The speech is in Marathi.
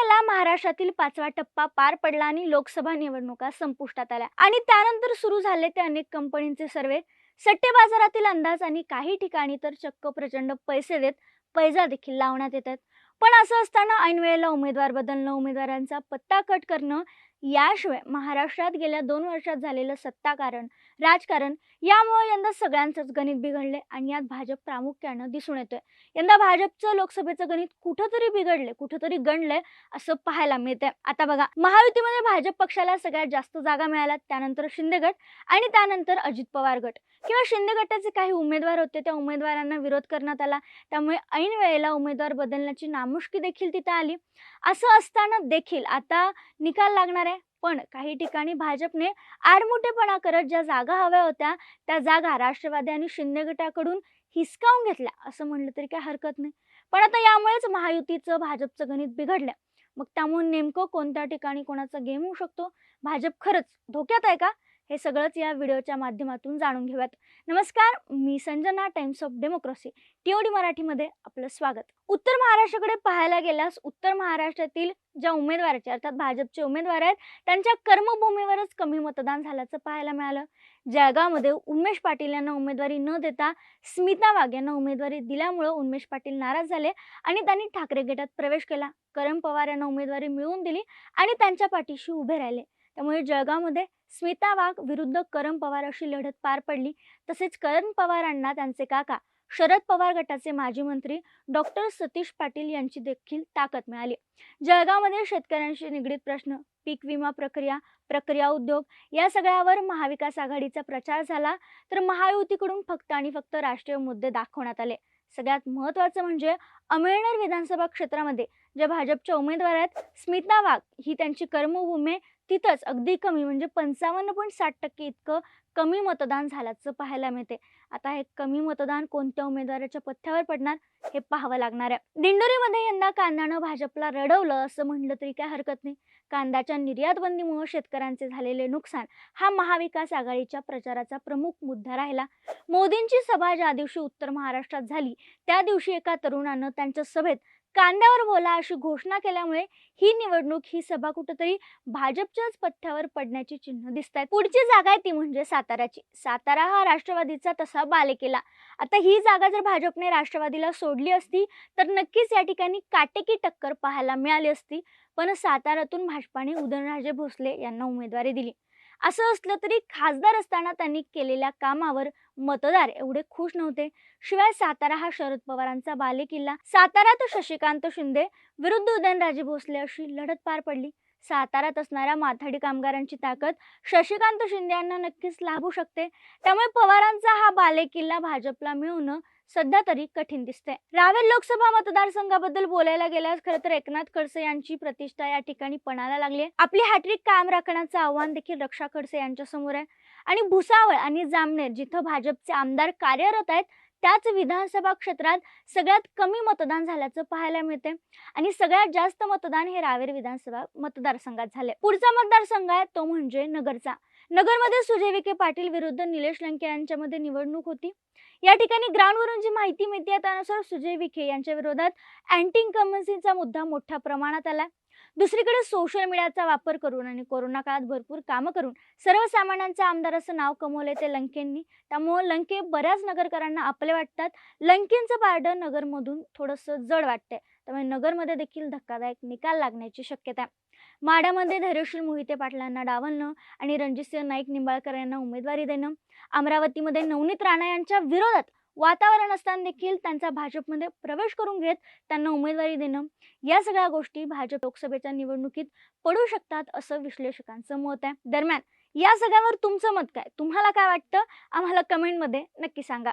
एप्रिलला महाराष्ट्रातील पाचवा टप्पा पार पडला आणि लोकसभा निवडणुका संपुष्टात आल्या. आणि त्यानंतर सुरू झाले ते अनेक कंपनींचे सर्वे. सट्टे बाजारातील अंदाज आणि काही ठिकाणी तर चक्क प्रचंड पैसे देत पैजा देखील लावण्यात येतात. पण असं असताना ऐन वेळेला उमेदवार बदलणं उमेदवारांचा पत्ता कट करणं याशिवाय महाराष्ट्रात गेल्या दोन वर्षात झालेलं सत्ताकारण राजकारण यामुळे यंदा सगळ्यांचंच गणित बिघडले आणि यात भाजप प्रामुख्यानं दिसून येतोय. यंदा भाजपचं लोकसभेचं गणित कुठंतरी बिघडले कुठंतरी गणले असं पाहायला मिळतंय. आता बघा महायुतीमध्ये भाजप पक्षाला सगळ्यात जास्त जागा मिळाल्या त्यानंतर शिंदे गट आणि त्यानंतर अजित पवार गट. किंवा शिंदे गटाचे काही उमेदवार होते त्या उमेदवारांना विरोध करण्यात आला. त्यामुळे ऐन वेळेला उमेदवार बदलण्याची नामुष्की देखील तिथं आली. असं असताना देखील आता निकाल लागणार आहे. पण काही ठिकाणी भाजपने आडमुठेपणा करत ज्या जागा हव्या होत्या त्या जागा राष्ट्रवादी आणि शिंदे गटाकडून हिसकावून घेतल्या. असं म्हणलं तरी काय हरकत नाही. पण आता यामुळेच महायुतीचं भाजपचं गणित बिघडलं. मग त्यामुळे नेमकं कोणत्या ठिकाणी कोणाचा गेम होऊ शकतो? भाजप खरंच धोक्यात आहे का? हे सगळंच या व्हिडिओच्या माध्यमातून जाणून घेऊयात. नमस्कार मी Sanjana times of democracy TOD मराठीमध्ये आपलं स्वागत. उत्तर महाराष्ट्राकडे पाहायला गेल्यास उत्तर महाराष्ट्रातील ज्या उमेदवाराचे अर्थात भाजपचे उमेदवार आहेत त्यांच्या कर्मभूमीवरच कमी मतदान झाल्याचं पाहायला मिळालं. जळगावमध्ये उमेश पाटील यांना उमेदवारी न देता स्मिता वाघ यांना उमेदवारी दिल्यामुळं उमेश पाटील नाराज झाले आणि त्यांनी ठाकरे गटात प्रवेश केला. करण पवार यांना उमेदवारी मिळवून दिली आणि त्यांच्या पाठीशी उभे राहिले. त्यामुळे जळगावमध्ये स्मिता वाघ विरुद्ध करण पवार अशी लढत पार पडली. तसेच करण पवारांना त्यांचे काका शरद पवार गटाचे माजी मंत्री डॉक्टर सतीश पाटील यांची देखील ताकद मिळाली. जळगावमध्ये शेतकऱ्यांशी निगडीत प्रश्न पीक विमा प्रक्रिया प्रक्रिया उद्योग या सगळ्यावर महाविकास आघाडीचा प्रचार झाला तर महायुतीकडून फक्त आणि फक्त राष्ट्रीय मुद्दे दाखवण्यात आले. सगळ्यात महत्त्वाचं म्हणजे अमेळनेर विधानसभा क्षेत्रामध्ये ज्या भाजपच्या उमेदवार आहेत स्मिता वाघ ही त्यांची कर्मभूमी तिथंच अगदी कमी म्हणजे पंचावन्न पॉईंट साठ टक्के इतकं कमी मतदान झाल्याचं पाहायला मिळते आता हे कमी मतदान कोणत्या उमेदवाराच्या पथ्यावर पडणार हे पाहावं लागणार आहे. दिंडोरीमध्ये यंदा कांद्यानं भाजपला रडवलं असं म्हणलं तरी काय हरकत नाही. कांद्याच्या निर्यात बंदीमुळे शेतकऱ्यांचे झालेले नुकसान हा महाविकास आघाडीच्या प्रचाराचा प्रमुख मुद्दा राहिला. मोदींची सभा ज्या दिवशी उत्तर महाराष्ट्रात झाली त्या दिवशी एका तरुणानं त्यांच्या सभेत कांद्यावर बोला अशी घोषणा केल्यामुळे ही निवडणूक ही सभा कुठंतरी भाजपच्याच पथ्यावर पडण्याची चिन्ह दिसत आहेत पुढची जागा आहे ती म्हणजे साताराची सातारा हा राष्ट्रवादीचा तसा बालेकिल्ला. आता ही जागा जर भाजपने राष्ट्रवादीला सोडली असती तर नक्कीच या ठिकाणी काटेकी टक्कर पाहायला मिळाली असती. पण साताऱ्यातून भाजपाने उदयनराजे भोसले यांना उमेदवारी दिली. असं असलं तरी खासदार असताना त्यांनी केलेल्या कामावर मतदार एवढे खुश नव्हते. शिवाय सातारा हा शरद पवारांचा बालेकिल्ला. साताऱ्यात शशिकांत शिंदे विरुद्ध उदयनराजे भोसले अशी लढत पार पडली. साताऱ्यात असणाऱ्या माथाडी कामगारांची ताकद शशिकांत शिंदे यांना नक्कीच लाभू शकते. त्यामुळे पवारांचा हा बालेकिल्ला भाजपला मिळवणं सध्या तरी कठीण दिसते रावेर लोकसभा मतदारसंघाबद्दल बोलायला गेल्यास खरं तर एकनाथ खडसे यांची प्रतिष्ठा या ठिकाणी पणाला लागली आपली हॅट्रिक कायम राखण्याचं आव्हान देखील रक्षा खडसे यांच्या समोर आहे. आणि भुसावळ आणि जामनेर जिथं भाजपचे आमदार कार्यरत आहेत त्याच विधानसभा क्षेत्रात सगळ्यात कमी मतदान झाल्याचं पाहायला मिळते आणि सगळ्यात जास्त मतदान हे रावेर विधानसभा मतदारसंघात झाले पुढचा मतदारसंघ आहे तो म्हणजे नगरचा. नगरमध्ये सुजय विखे पाटील विरुद्ध निलेश लंके यांच्यामध्ये निवडणूक होती. या ठिकाणी ग्राउंडवरून जी माहिती मिळते त्यानुसार सुजय विखे यांच्या विरोधात अँटी इन्कम्बन्सीचा मुद्दा मोठ्या प्रमाणात आला दुसरीकडे सोशल मीडियाचा वापर करून आणि कोरोना काळात भरपूर कामं करून सर्वसामान्यांचं आमदार असं नाव कमवले ते लंकेंनी. त्यामुळं लंके बऱ्याच नगरकरांना आपले वाटतात. लंकेंचं पारडं नगरमधून थोडंसं जड वाटतंय. त्यामुळे नगरमध्ये देखील धक्कादायक निकाल लागण्याची शक्यता आहे. माडामध्ये धैर्यशील मोहिते पाटलांना डावलणं आणि रणजितसिंह नाईक निंबाळकर यांना उमेदवारी देणं अमरावतीमध्ये नवनीत राणा यांच्या विरोधात वातावरण असताना देखील त्यांचा भाजपमध्ये प्रवेश करून घेत त्यांना उमेदवारी देणं. या सगळ्या गोष्टी भाजप लोकसभेच्या निवडणुकीत पडू शकतात असं विश्लेषकांचं मत आहे. दरम्यान या सगळ्यावर तुमचं मत काय? तुम्हाला काय वाटतं? आम्हाला कमेंटमध्ये नक्की सांगा.